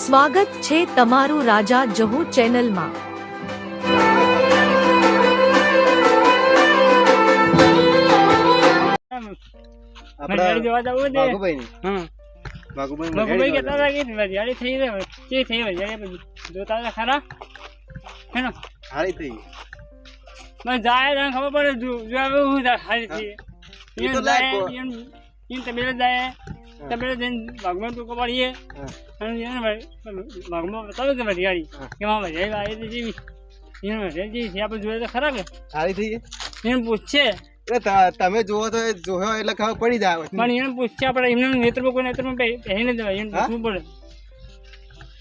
સ્વાગત છે તમારું રાજા જહુ ચેનલમાં. મરિયાળી જોવા જવું ને ભાગુભાઈ હતા કે થઈ રહે કે થઈ જોતા હતા ખરા? હે ને? હારી થઈ મને જાય તને ખબર પડે જો હું હારી થઈ એમ જાય એમ જાય તબેલે જઈને ભગવાન ટૂંકો પડીએ હા. અને એને ભગવાન બતાવ્યું કે મરિયાળી હા. કે માં મરિયાળી આવી હતી જેવી. એને મરિયાળી જેવી છે આપણે જોઈએ તો ખરા કે. હારી થઈ એને પૂછશે ત- તમે જોવો તો જોયો એટલે ખબર પડી જાય પણ એને પૂછશે આપણે એમને નેત્ર કોઈ નેત્રમાં પહે- પહેરીને જવાય એને પૂછવું પડે.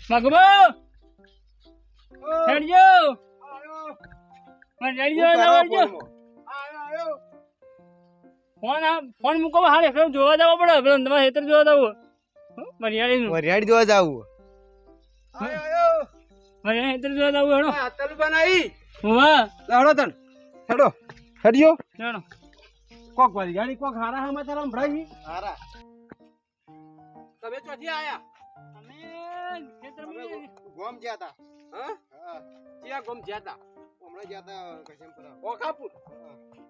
મગબો હેડજો હેડજો ફોન આ ફોન મૂકો હાલ એકલો જોવા જવો પડે પેલો તમારે હેતર જોવા જવું મરિયાળીનું મરિયાડી જોવા જવું મરિયાળી હેતર જોવા જવું હેડો. તલુબાન બનાવી વાહ હેડો તન. હેડો હેડ્યો. હેડો. કોક વરિયાળી કોક હારા સમાચાર સંભળાય હારા. તમે ચોથી આયા? અમે ખેતરમાં ગોમ ગયા હતા. હા? ત્યાં ગોમ ગયા હતા? હમણાં ગયા હતા કશેમ પર ઓકાપુર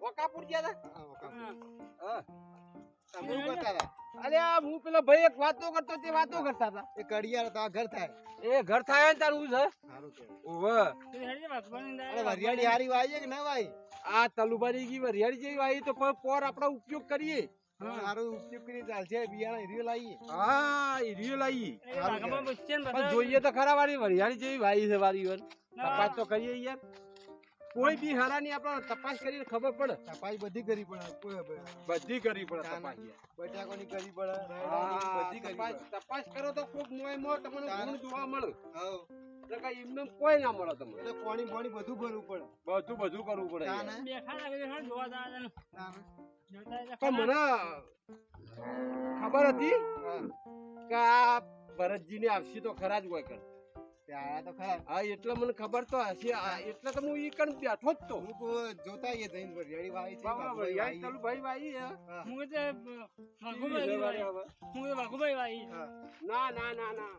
ઓકાપુર ગયા તા ઓકાપુર હા. તમે કરતા હતા અરે આ હું પેલો ભાઈ એક વાતો કરતો તે વાતો કરતા હતા. એ કડિયાર તા ઘર થાય. એ ઘર થાય ને તારું છે? સારું કે ઓવે અરે વરિયાળી હારી વાઈ કે ના વાઈ? આ તલુબારી કી વરિયાળી જેવી વાઈ તો પોર આપડા ઉપયોગ કરીએ. સારું ઉપયોગ કરી ચાલશે બિયાણા હીરિયો લાવીએ હા હીરિયો લાવીએ પણ જોઈએ તો ખરા વાળી વરિયાળી જેવી વાઈ છે વારી વાત તપાસ તો કરીએ યાર. કોઈ બી હરાની આપણે તપાસ કરીને ખબર પડે. તપાસ બધી કરી પડે બધી કરી પડે તપાસ. બટાકોની કરી પડે બધી કરી તપાસ કરો તો ખૂબ મોય મો તમને ગુણ જોવા મળે. તો એમને કોઈ ના મળે તમને. એટલે પાણી પાણી બધું ભરવું પડે. બધું બધું કરવું પડે મને ખબર હતી કે આ ભરતજી ને આવશે તો ખરા જ હોય કર હા એટલે મને ખબર તો હશે. એટલે તો હું ઈ કણ બેઠો જ તો. જોતા એ જઈને વરિયાળી વાઈ છે વરિયાળી ચાલુ ભાઈ વાવી હે. ના ના ના ના.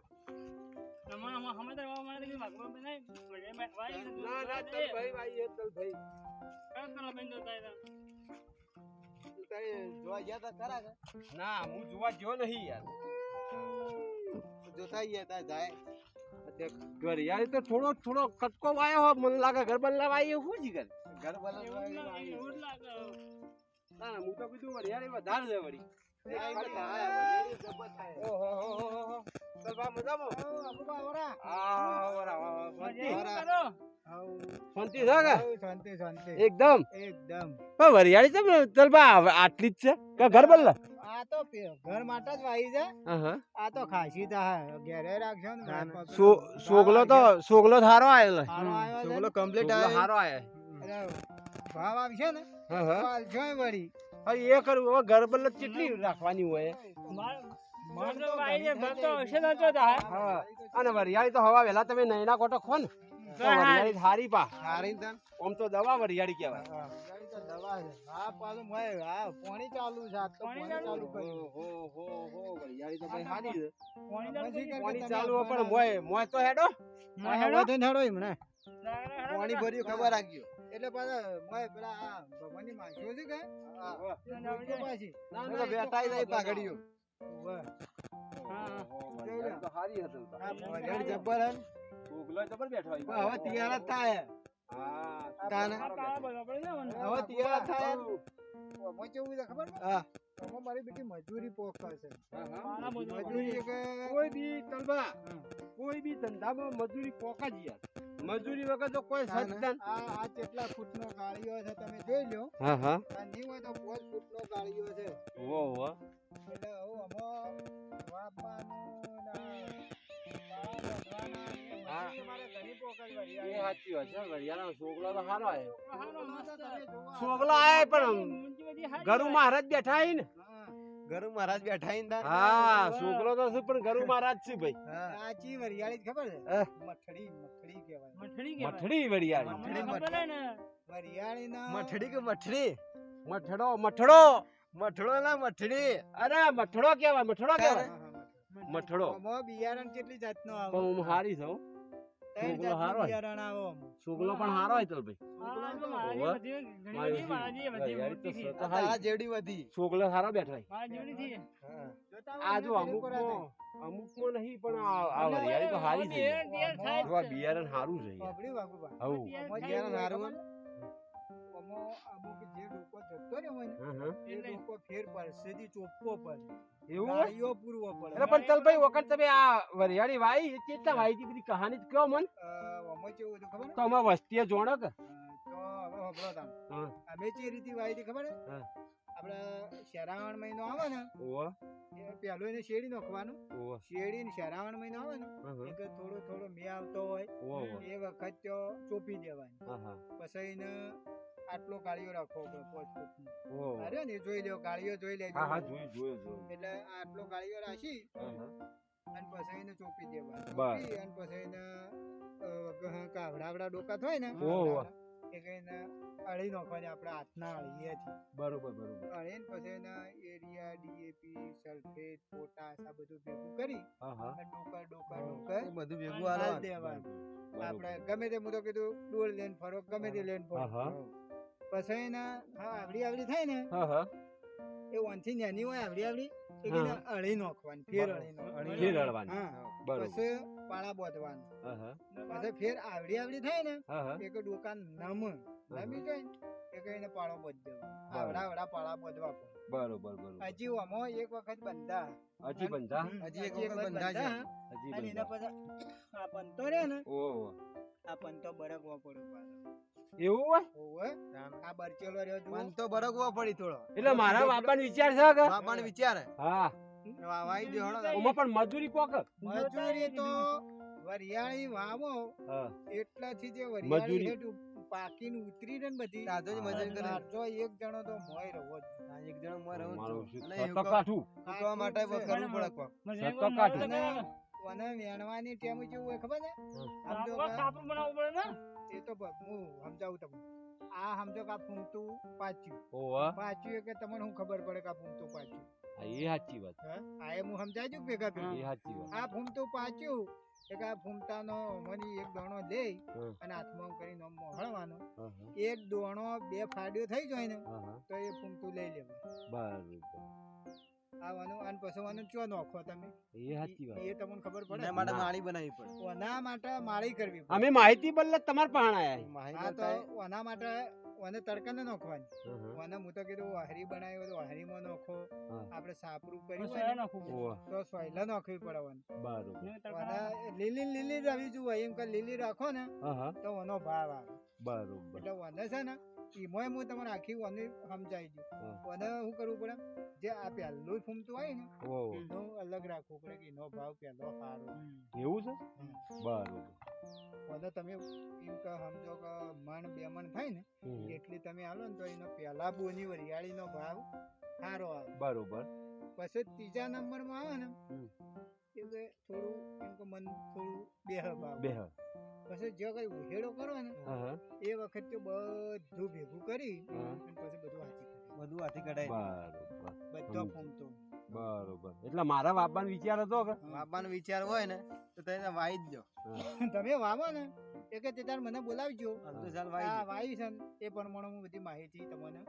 ના ના ચાલ ભાઈ હે ચાલ ભાઈ. તારે જોવા ગયા તા ખરા ના હું જોવા ગયો નહીં યાર. જોતા ગયા હતા જાય. ઘરિયાળી તો થોડો થોડો કટકો વાયો હો મને લાગે ઘર બદલા વાયો હું જી ઘર. ના ના હું તો કીધું વરિયાળી વધારે છે વળી. ઓહો ચાલ બા મજામાં? આ વરા શાંતિ. છે કે? શાંતિ શાંતિ. એકદમ? એકદમ. વરિયાળી છે ને ચાલ બા હવે આટલી જ છે? કે ઘર બદલા આ તો ઘર માટે જ વાઈ છે. હા હા આ તો ખાસી તો ઘેરે રાખશો ને સોગલો તો સોગલો થારો આયેલો સારો આવ્યો છે ને? સોગલો કમ્પ્લીટ આયો હારો આયો ભાવ આવશે ને? હા તો હા. આલજો ય વળી. હવે એ કરું. હવે ઘર બદલ કેટલી રાખવાની હોય. અને વરિયાળી તો હવા વેલા તમે નૈના કોટો ખો ને. વરિયાળી હારી પા. હારી આમ તો દવા વરિયાળી કહેવાય. હા, છે હા પાછું મોય હા પાણી ચાલુ છે તો પાણી પાણી ચાલુ? કર્યું. હો હો હો વરિયાળી તો ભાઈ હારી છે. પાણી ચાલુ હોય પણ મોય મોય તો હેડો. મોય હેડો. ને હેડો એમને. પાણી ભર્યું ખબર રાખ્યો એટલે પાછા મોય પેલા આ ભગવાનની છે કે તો પાછી. ના ના બેટાઈ જાય હારી હતી હે. જબર બેઠો હવે તૈયાર જ થાય. મારી બેટી. મજૂરી પોખતા છે. મજૂરી કોઈ બી તલબા કોઈ બી ધંધામાં મજૂરી પોકા જ યાર. મજૂરી વગર તો કોઈ. સજ્જન. આ આ કેટલા ફૂટનો ગાળીઓ છે તમે જોઈ લો હા હા. આ નહીં હોય તો પાંચ ફૂટનો ગાળીઓ છે. વો વો એટલે હું અમો વાપવાનું ને ને આયો. પણ ગરુ મહારાજ બેઠા ને. ગરુ મહારાજ બેઠા હા છોકરો તો પણ ગરુ મહારાજ છે ભાઈ. વરિયાળી ખબર છે. મઠડી મઠડી કહેવાય. મઠડી વરિયાળી. મઠડી કે મઠડી? મઠડો મઠડો. મઠડો ના મઠડી. અરે મઠડો કેવાય મઠડો કેવાય મઠડી. બિયારણ કેટલી જાતનો આવે? પણ હું હારી છું. છોકરો હારો છોકરો પણ હારો હોય તો ભાઈ છોકરો હારો. બેઠો આ જો ને અમુક પેલું નહીં પણ આ આ વરિયાળી તો હારી છે. બિયારણ હારું છે બિયારણ હારું છે. આમાં અમુક જે લોકો જતો રહ્યો હોય ને. એ લોકો ફેર પડશે ચોખ્ખો પડે. એવું? હોય? ગાળીઓ પૂરવો પડે. એટલે પણ ચલ ભાઈ વખત તમે આ વરિયાળી વાઈ એ કેટલા વાઈ બધી કહાની તો કયો મન. આમાં કેવું ખબર? તો અમાર વસ્તીએ જોણો કે. અ, તો હવે હોભળો તમે. હા. અમે જે રીતે વાવી ખબર હે? આપણે શ્રાવણ મહિનો આવે ને ઓવો એ એને શેરડી નાખવાનું ઓવો ને શ્રાવણ મહિનો આવે ને હા, હા. થોડો થોડો મે આવતો હોય ઓવો ઓવો. એ વખત તો ચોપી દેવાની હા, હા. પછી એને આટલો ગાળીઓ રાખો પોચ. અરે ને જોઈ લ્યો ગાળીઓ જોઈ લેજો એટલે આટલો ગાળીઓ રાખી. અને પછી એને ચોપી દેવાની અને પછી એને કાવડાવડા ડોકા થાય ને. એ કઈને અળી નાખવાની આપણે હાથના અળીએથી બરોબર બરોબર. અળીને પછી એના એરિયા ડીએપી સલ્ફેટ પોટાશ આ બધું ભેગું કરી હા હા. અને ડોકા ડોકા ડોકા બધું ભેગું હાલ દેવાનું. આપણે ગમે તે હું તો કીધું ડોલ લઈને ફરો ગમે તે લઈને ફરો. પછી એના હા આવડી આવડી થાય ને. એ વનથી નેની હોય આવડી આવડી એ. અળી નાખવાની ફેર અળી નાખવાની. ફેર અળવાની. હા. બરોબર. પાળા બોધવાનું. હા હા. પછી ફેર આવડી આવડી થાય ને એક દુકાન નમ નમી જાય ને એને પાળો બોધ દેવો આવડા આવડા પાળા બોધવા બરોબર બરોબર. હજી ઓમો એક વખત બંધા. હજી બંધા? હજી એક વખત બંધા હજી અને એના પછી આ પંતો રે ને ઓહો. આ પંતો બરકવો પડ્યો પાછો. એવું હોય? આ બરચેલો રહ્યો મન તો બરકવો પડી થોડો. એટલે મારા બાપાનો વિચાર છે કે? બાપાને વિચાર. હા. વાઈ દે ઓમાં પણ મજૂરી પોક મજૂરી તો વરિયાળી વાવો. એટલાથી જે મજૂરી. વરિયાળી હેઠું પાકીને ઉતરી ને બધી તાજો જ મજૂરી કરે. ચારસો એક જણો તો મોય રહો જ. એક જણો મોય રહો જ કાઠું. કૂટવા માટે કાઠું. કરવું પડે કોક. તો અને કોને વેણવાની ટેમ કેવું હોય ખબર છે? સમજો કાપડ બનાવવું પડે ને? એ તો હું સમજાવું તમને. આ સમજો કે આ ફૂમતું પાચ્યું. ઓહો. પાચ્યું કે તમને હું ખબર પડે કે આ ફૂંકતું પાચ્યું? એ સાચી વાત. આ એ હું સમજાય છું ભેગા એ સાચી વાત. આ ફૂમતું પાચ્યું એક આ ફૂમતાનો મની એક દોણો લે અને હાથમાં કરીને આમ મોહળવાનો. એક દોણો બે ફાડ્યો થઈ જાય ને. તો એ ફૂમતું લઈ લેવું બરોબર. આવવાનું અને પછી ચો નોખો તમે. એ સાચી વાત. એ તમને ખબર પડે? એના માટે માળી બનાવવી પડે. ઓના માટે માળી કરવી પડે. અમે માહિતી બદલે તમારા પાસે આયા માહિતી તો ઓના માટે ઓને તડકા ને નોખવાની. હા, હા. ઓને હું તો કીધું વાહરી બનાવી હોય તો વાહરીમાં નોખો. આપણે સાપરું કર્યું હોય નાખવું તો સોયલા નોખવી પડે ઓને. બરોબર લીલી લીલી રવી જુઓ એમ કે લીલી રાખો ને તો ઓનો ભાવ આવે. બરોબર. એટલે ઓને છે ને એમાં હું તમારે આખી ઓને સમજાવી દઉં ઓને શું કરવું પડે? જે આ પહેલું ફૂમતું હોય ને એનો અલગ રાખવું પડે કે એનો ભાવ પહેલો સારો. એવું છે? બરોબર. ઓને તમે એમ કે સમજો કે મણ બે મણ થાય ને એટલી તમે આલો ને તો એનો પહેલા બોની વરિયાળીનો ભાવ સારો આવે. બરોબર. પછી ત્રીજા નંબરમાં આવે ને એટલે થોડું એમ કે મન થોડું બેહ ભાવ. બે પછી જે કઈ ઉહેડો કરો ને એ વખત તો બધું ભેગું કરી અને પછી બધું હાથી બધું હાથી કઢાય. બરોબર. બધો. ફૂમતો બરોબર. એટલે મારા બાપાનો વિચાર હતો કે? બાપાનો વિચાર હોય ને તો તમે વાઈ જ દો. તમે વાવો ને એ કે તે તાર મને બોલાવજો. વાવી છે એ પ્રમાણે હું બધી માહિતી તમને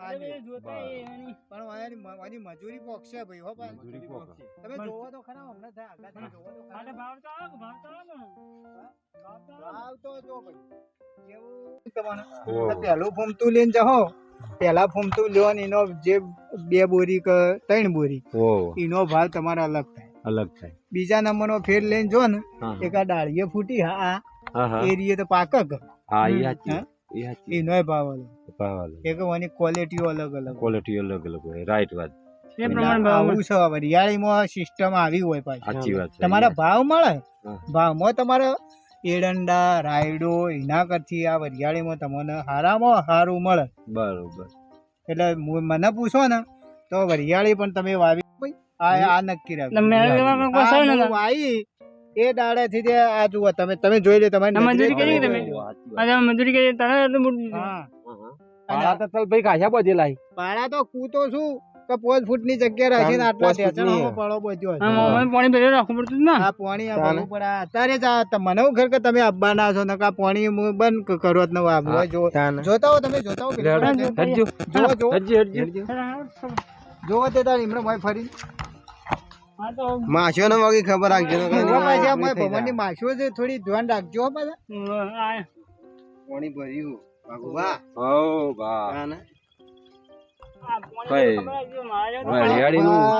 અરે આલી. ભાઈ જોતા એ એની. પણ આની મજૂરી ભાઈ હો ભાઈ. મજૂરી પોક. તમે જોવો તો ખરા હમણાં થાય આગળ જોવો તો ખરા. ભાવ તો આવે ભાવ તો આવે. ને ભાવ તો જો ભાઈ. જેવું તમારે. પહેલું ફૂમતું લઈને જાઓ. પહેલા ફૂમતું લ્યો ને એનો જે બે બોરી કે ત્રણ બોરી. એનો ભાવ તમારે અલગ થાય. અલગ થાય. બીજા નંબરનો ફેર લઈને જો ને એકા ડાળીએ ફૂટી હા હા રીએ એરીએ તો પાકક હા એ હા? એ સાચી એનોય ભાવ અલગ ભાવ એક એની ક્વોલિટીઓ અલગ અલગ ક્વોલિટી અલગ અલગ હોય રાઈટ વાત. એ પ્રમાણે ભાવ આવું છે વરિયાળીમાં સિસ્ટમ આવી હોય પાછી સાચી વાત. છે તમારા ભાવ મળે. ભાવમાં તમારે? એરંડા રાયડો એના કરતી આ વરિયાળીમાં તમને હારામાં હારું મળે. બરોબર. એટલે મને પૂછો ને તો વરિયાળી પણ તમે વાવી આ આ નક્કી હું નતા. વાવી એ દાડેથી તે આ જુઓ તમે તમે જોઈ લે તમારી મજૂરી કરી તમે? આજે મજૂરી કરી તને એટલું હા હા, હા. પાળા તો ચાલ ભાઈ કાશા બધે લાઈ પાળા તો કૂતો શું કે ફૂટની જગ્યા રાખીને આટલા પાંચ ફૂટની ઢેચણામાં પડો બધો હા મોબાઈલ પાણી ભરી રાખવું પડતું ને આ પાણી આ તાને. ભરવું પડે અત્યારે જ મને ઘર કે તમે આવવાના છો નકા પાણી હું બંધ કરો જ ન આવું જો જોતા હો તમે જોતા હો કે જો જો હજી જોવો તે તાર ઇમરો ભાઈ ફરી હા માછો ને વગી ખબર રાખજો. ભગવાનની માછીઓ છે થોડી ધ્યાન રાખજો પાણી ભર્યું. વાઘુબા હો બા.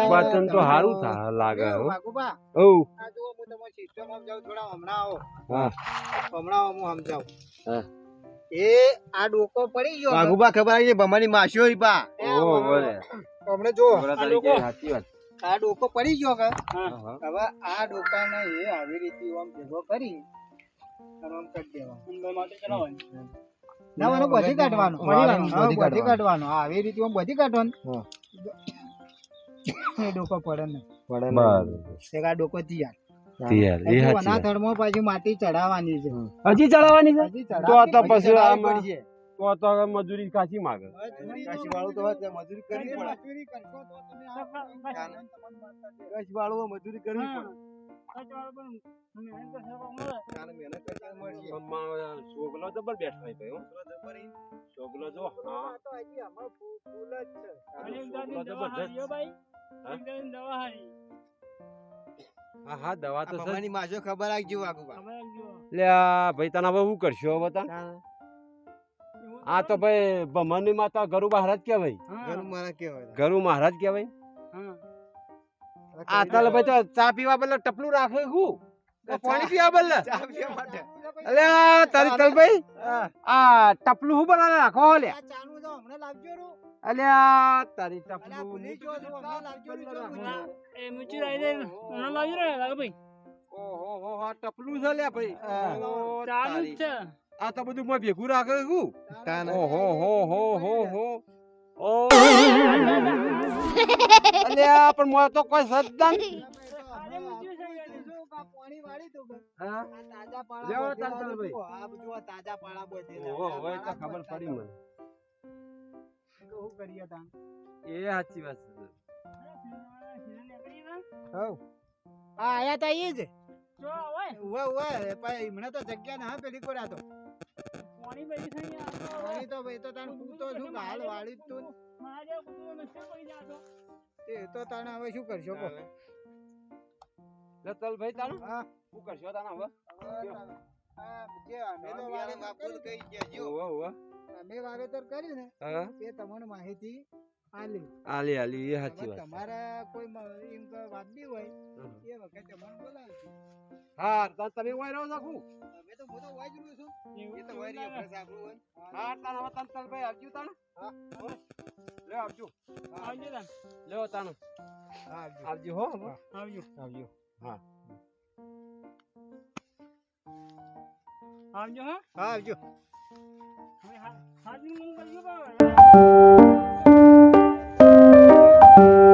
ઉત્પાદન તો સારું થા લાગે હો. સમજાવું થોડા હમણાં આવો. હા. હમણાં હું સમજાવું. હા. એ આ ડોકો પડી ગયો વાઘુબા ખબર આવી ભમાની માસી હોય પા. હમણાં- બોલે. હમણાં જુઓ. આ તરીકે સાચી વાત. આ ડોકો પડી ગયો કે. હવે આ ડોકાને એ આવી રીતે આમ ભેગો કરી અને આમ કરી દેવાનો. અંદર માટે ચલાવવાની. ના મને બધી કાઢવાનો. બધી કાઢવાનો. આવી રીતે આમ બધી કાઢવાનું. એ ડોકો પડે ને. બરાબર. એક આ ડોકો તૈયાર. પાછી માટી ચડાવવાની છે. હજી ચડાવવાની છે? તો પછી આ પડશે. તો તો મજૂરી કાચી માગે કાચી વાળું તો વાત મજૂરી કરવી પડે મજૂરી કરશો તો તમે આ કાને. તમારી માતા વાળું મજૂરી કરવી. પડે છોકલો જબર બેઠો હોય ભાઈ. છોકલો જો હા તો હજી આમાં ફૂલ જ છે. અને એક દવા જબરદસ્ત. ભાઈ. હા? દવા હારી. હા હા દવા તો છે ભમાની ખબર રાખજો આગુ લે ભાઈ તને હવે શું કરશો હવે તને એવું આ તો ભાઈ ભમરની માતા ગરુ મહારાજ કહેવાય ગરુ મહારાજ કહેવાય આ તલ ભાઈ તો ચા પીવા બદલે ટપલું રાખે હું પાણી પીવા બદલે ચા પીવા માટે અલે તારી તલ ભાઈ આ ટપલું હું બનાવે રાખો લે ચાનું તો હમણાં લાવજો રો. અલે તારી ટપલું ભૂલી લાવજો રો, જો ભૂલી ગયો. એ મૂચી રાઈ દે. મને લાવજો રે, લાગે ભાઈ. ઓહો હો હો ટપલું છે લે ભાઈ. ચાલુ છે. આ તો બધું મેં ભેગું રાખે હું. ઓહો હો હો હો હો. ઓ. અલે આ પણ મોય તો કોઈ પાળા ખબર પડી મને? એ સાચી વાત છે. આયા તા એ જ. જો હવે. ઉવે ઉવે પણ હમણાં તો જગ્યા ના પેલી કોરા તો. પાણી પડી છે યાર. તો હવે પાણી તો ભાઈ તો તાણ તું તો શું હાલ વાળી તું મારા જેવો કૂતરો પડી જાતો. એ તો તાણ હવે શું કરશો કહો. લે ભાઈ તાણ હા. શું કરશો તાણ હવે? અમે વાવેતર કર્યું ને એ તમને માહિતી આલી. આલી આલી એ સાચી વાત તમારે કોઈ એમ કે વાત બી હોય એ વખતે મને બોલાવજો હા તો તમે ઓય રહો છો હું તો હું તો વાજ છું એ તો વળી આપણે આપણું હોય. હા તાન હવે તાણ તલ ભાઈ આવજો તાન હા. હો. લે આવજો. આવજો તાન. લે તાણ. હા આવજો. આવજો હો. આવજો. આવજો. હા. આવજો હા. હા આવજો. હા હાથનું કરજો બાબા. you